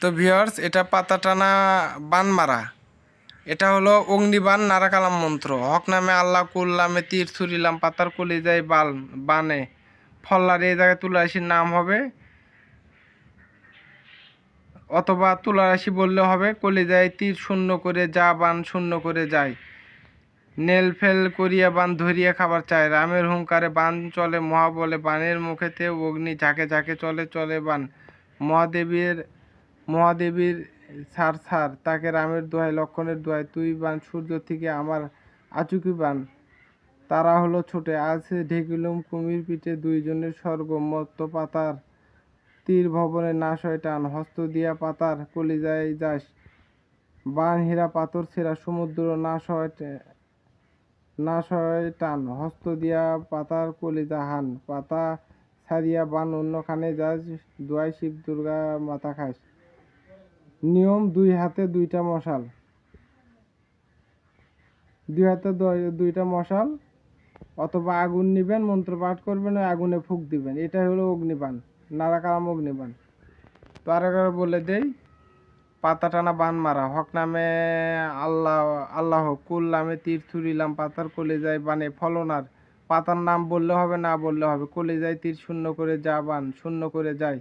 তো ভিওর্স এটা পাতা টানা বান মারা। এটা হলো অগ্নিবান নারাকালাম মন্ত্র। হক নামে আল্লাহ কুল্লামে তীর ছুরিলাম পাতার কলি যায় বাল, বানে। ফল্লার এই জায়গায় তুলারাশির নাম হবে, অথবা তুলারাশি বললে হবে কলি যায় তীর শূন্য করে যা বান শূন্য করে যায়। নেল ফেল করিয়া বান ধরিয়া খাবার চায়। রামের হুঙ্কারে বান চলে মহাবলে বানের মুখেতে অগ্নি ঝাঁকে ঝাঁকে চলে চলে বান। মহাদেবীর মহাদেবীর সার সার তাকে রামের দোহাই লক্ষণের দোহাই তুই বান, সূর্য থেকে আমার আচুকি বান। তারা হলো ছোটে আছে ঢেকিলুম কুমির পিঠে দুইজনের স্বর্গ, মত্ত পাতার তীর ভবনে নাশ হয় টান, হস্ত দিয়া পাতার কলিজায় যাস। বান, হীরা, পাথর, ছেঁড়া, সমুদ্র নাশ হয় টে- নাশ হয় টান, হস্ত দিয়া পাতার কলিজা হান, পাতা ছাড়িয়া বান অন্যখানে যাস দোয়াই শিব দুর্গা মাথা খাস। নিয়ম দুই হাতে দুইটা মশাল। দুই হাতে দুইটা মশাল, অথবা আগুন নিবেন, মন্ত্র পাঠ করবেন, ওই আগুনে ফুক দিবেন। এটাই হলো অগ্নিবান নারাকারাম অগ্নিবান তো আর একবার বলে দেই, পাতা টানা বান মারা। হক নামে আল্লাহ আল্লাহ, কুল নামে তীর ছুরিলাম পাতার কলে যায় বানে ফলনার পাতার নাম বললে হবে, না বললে হবে। কলে যায় তীর শূন্য করে যা বান, শূন্য করে যায়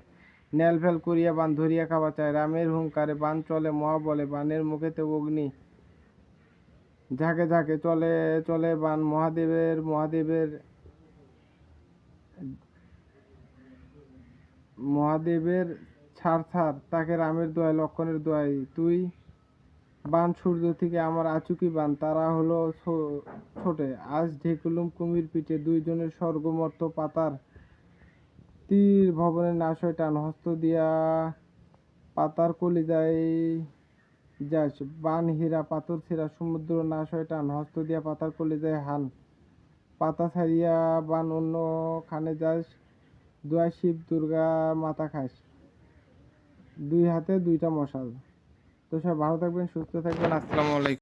নেল ফেল করিয়া বান ধরিয়া খাওয়া চায়। রামের হুঙ্কারে বান চলে, মহা বলে, বানের মুখেতে অগ্নি। ঝাঁকে ঝাঁকে চলে চলে বান মহাদেবের মহাদেবের মহাদেবের ছাড় ছাড় তাকে রামের দোয়াই লক্ষণের দোয়াই তুই বান সূর্য থেকে আমার আচুকি বান, তারা হলো ছোটে। আজ ঢেকুলুম কুমির পিঠে দুইজনের স্বর্গমর্ত পাতার তীর ভবনের নাশ হয় টান হস্ত দিয়া পাতার কলিজায় যাস। বান, হীরা, পাথর, ছিঁড়া, সমুদ্র নাশ হয় টান হস্ত দিয়া পাতার কলিজায় হান। পাতা ছাড়িয়া বান অন্য খানে যাস দোয়া শিব, দুর্গা মাথা খাস। দুই হাতে দুইটা মশাল। তো সব ভালো থাকবেন, সুস্থ থাকবেন। আসসালামু আলাইকুম।